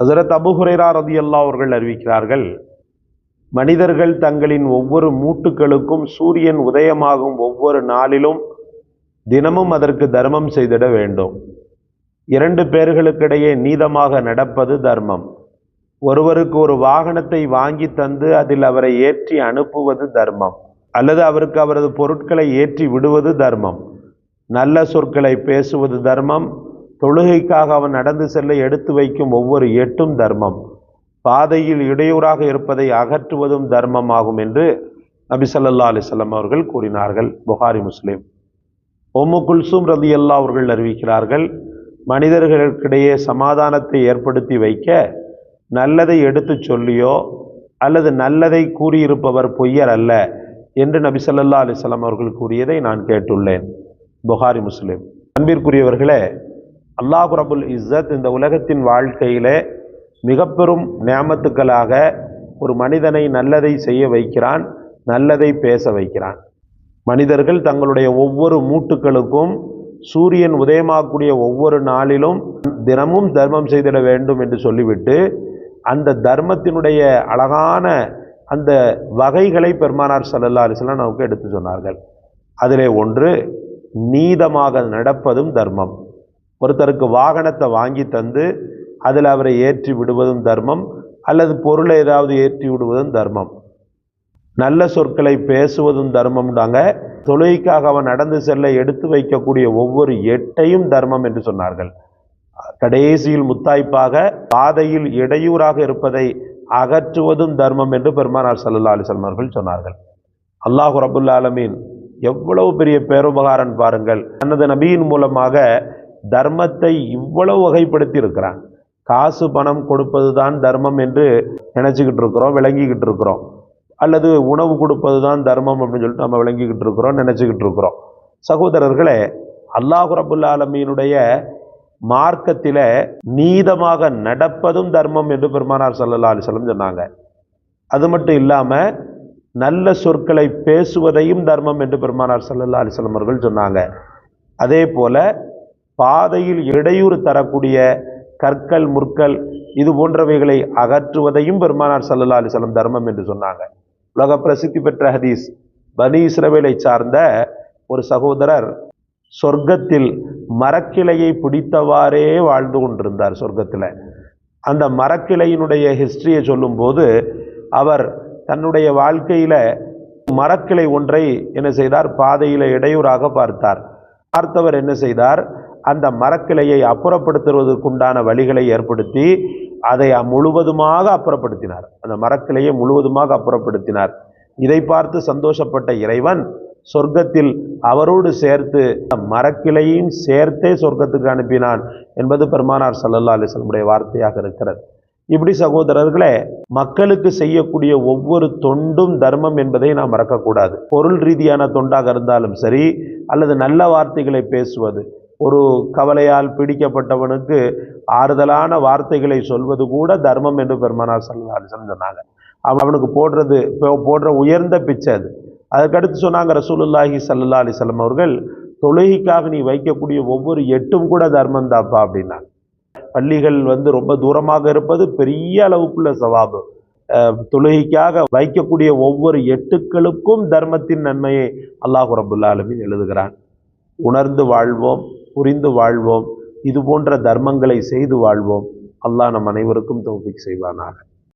ஹசரத் அபுஹுரேரா ரதி அல்லா அவர்கள் அறிவிக்கிறார்கள் மனிதர்கள் தங்களின் ஒவ்வொரு மூட்டுகளுக்கும் சூரியன் உதயமாகும் ஒவ்வொரு நாளிலும் தினமும் அதற்கு தர்மம் செய்திட வேண்டும். இரண்டு பேர்களுக்கிடையே நீதமாக நடப்பது தர்மம். ஒருவருக்கு ஒரு வாகனத்தை வாங்கி தந்து அதில் அவரை ஏற்றி அனுப்புவது தர்மம் அல்லது அவருக்கு அவரது பொருட்களை ஏற்றி விடுவது தர்மம். நல்ல சொற்களை பேசுவது தர்மம் தொழுகைக்காக அவன் நடந்து செல்ல எடுத்து வைக்கும் ஒவ்வொரு எட்டும் தர்மம். பாதையில் இடையூறாக இருப்பதை அகற்றுவதும் தர்மமாகும் என்று நபி சல்லா அலைஹி அவர்கள் கூறினார்கள். புகாரி முஸ்லிம். ஒம்மு குல்சும் ரதி அல்லா அவர்கள் அறிவிக்கிறார்கள் மனிதர்களுக்கிடையே சமாதானத்தை ஏற்படுத்தி வைக்க நல்லதை எடுத்துச் சொல்லியோ அல்லது நல்லதை கூறியிருப்பவர் பொய்யர் அல்ல என்று நபி சல்லா அலிசல்லாம் அவர்கள் கூறியதை நான் கேட்டுள்ளேன். புகாரி முஸ்லிம். அன்பிற்குரியவர்களே அல்லாஹ் ரபுல் இஸ்ஸத் இந்த உலகத்தின் வாழ்க்கையிலே மிக பெரும் நியாமத்துக்களாக ஒரு மனிதனை நல்லதை செய்ய வைக்கிறான் நல்லதை பேச வைக்கிறான். மனிதர்கள் தங்களுடைய ஒவ்வொரு மூட்டுக்களுக்கும் சூரியன் உதயமாகக்கூடிய ஒவ்வொரு நாளிலும் தினமும் தர்மம் செய்திட வேண்டும் என்று சொல்லிவிட்டு அந்த தர்மத்தினுடைய அழகான அந்த வகைகளை பெருமானார் சல்லல்லா அலிஸ்லாம் நமக்கு எடுத்து சொன்னார்கள். அதிலே ஒன்று நீதமாக நடப்பதும் தர்மம். ஒருத்தருக்கு வாகனத்தை வாங்கி தந்து அதில் அவரை ஏற்றி விடுவதும் தர்மம் அல்லது பொருளை ஏதாவது ஏற்றி விடுவதும் தர்மம். நல்ல சொற்களை பேசுவதும் தர்மம்டாங்க தொழுகைக்காக அவன் நடந்து செல்ல எடுத்து வைக்கக்கூடிய ஒவ்வொரு எட்டையும் தர்மம் என்று சொன்னார்கள். கடைசியில் முத்தாய்ப்பாக பாதையில் இடையூறாக இருப்பதை அகற்றுவதும் தர்மம் என்று பெருமானார் சல்லா அலிஸ்லாம் அவர்கள் சொன்னார்கள். அல்லாஹு ரபுல்லா ஆலமீன் எவ்வளவு பெரிய பேருபகாரன் பாருங்கள். தனது நபியின் மூலமாக தர்மத்தை இவ்வளவு வகைப்படுத்தி இருக்கிறான் காசு பணம் கொடுப்பது தான் தர்மம் என்று நினச்சிக்கிட்டு இருக்கிறோம் விளங்கிக்கிட்டு இருக்கிறோம். அல்லது உணவு கொடுப்பது தான் தர்மம் அப்படின்னு சொல்லிட்டு நம்ம விளங்கிக்கிட்டு இருக்கிறோம் நினச்சிக்கிட்டு இருக்கிறோம். சகோதரர்களே அல்லாஹு ரபுல் மார்க்கத்தில் நீதமாக நடப்பதும் தர்மம் என்று பெருமானார் சல்லல்லா அலிஸ்லம் சொன்னாங்க. அது மட்டும் இல்லாமல் நல்ல சொற்களை பேசுவதையும் தர்மம் என்று பெருமானார் சல்லல்லா அலிஸ்லம் அவர்கள் சொன்னாங்க. அதே போல் பாதையில் இடையூறு தரக்கூடிய கற்கள் முற்கள் இது போன்றவைகளை அகற்றுவதையும் பெருமானார் சல்லல்லா அலிஸ்லம் தர்மம் என்று சொன்னாங்க. உலக பிரசித்தி பெற்ற ஹதீஸ். பனி இஸ்ரவேலை சார்ந்த ஒரு சகோதரர் சொர்க்கத்தில் மரக்கிளையை பிடித்தவாறே வாழ்ந்து கொண்டிருந்தார் சொர்க்கத்தில். அந்த மரக்கிளையினுடைய ஹிஸ்டரியை சொல்லும்போது அவர் தன்னுடைய வாழ்க்கையில் மரக்கிளை ஒன்றை என்ன செய்தார்? பாதையில் இடையூறாக பார்த்தார். பார்த்தவர் என்ன செய்தார்? அந்த மரக்கிளையை அப்புறப்படுத்துவதற்குண்டான வழிகளை ஏற்படுத்தி அதை முழுவதுமாக அப்புறப்படுத்தினார். அந்த மரக்கிளையை முழுவதுமாக அப்புறப்படுத்தினார். இதை பார்த்து சந்தோஷப்பட்ட இறைவன் சொர்க்கத்தில் அவரோடு சேர்த்து மரக்கிளையும் சேர்த்தே சொர்க்கத்துக்கு அனுப்பினான் என்பது பெருமானார் சல்லல்லா அலிஸ்லமுடைய வார்த்தையாக இருக்கிறது. இப்படி சகோதரர்களே மக்களுக்கு செய்யக்கூடிய ஒவ்வொரு தொண்டும் தர்மம் என்பதை நாம் மறக்கக்கூடாது. பொருள் ரீதியான தொண்டாக இருந்தாலும் சரி அல்லது நல்ல வார்த்தைகளை பேசுவது ஒரு கவலையால் பிடிக்கப்பட்டவனுக்கு ஆறுதலான வார்த்தைகளை சொல்வது கூட தர்மம் என்று பெருமனார் சல்லா சொன்னாங்க. அவன் அவனுக்கு போடுறது போடுற உயர்ந்த பிச்சை அது. அதுக்கடுத்து சொன்னாங்க ரசூலுல்லாஹி சல்லா அலிசல்லம் அவர்கள் தொழுகைக்காக நீ வைக்கக்கூடிய ஒவ்வொரு எட்டும் கூட தர்மம் தாப்பா அப்படின்னாங்க. பள்ளிகள் வந்து ரொம்ப தூரமாக இருப்பது பெரிய அளவுக்குள்ள சவாபு. தொழுகைக்காக வைக்கக்கூடிய ஒவ்வொரு எட்டுக்களுக்கும் தர்மத்தின் நன்மையை அல்லாஹு ரபுல்லாலுமே எழுதுகிறான். உணர்ந்து வாழ்வோம். புரிந்து வாழ்வோம். இது போன்ற தர்மங்களை செய்து வாழ்வோம். அல்லாஹ் நம் அனைவருக்கும் தோப்பிக் செய்வானாக.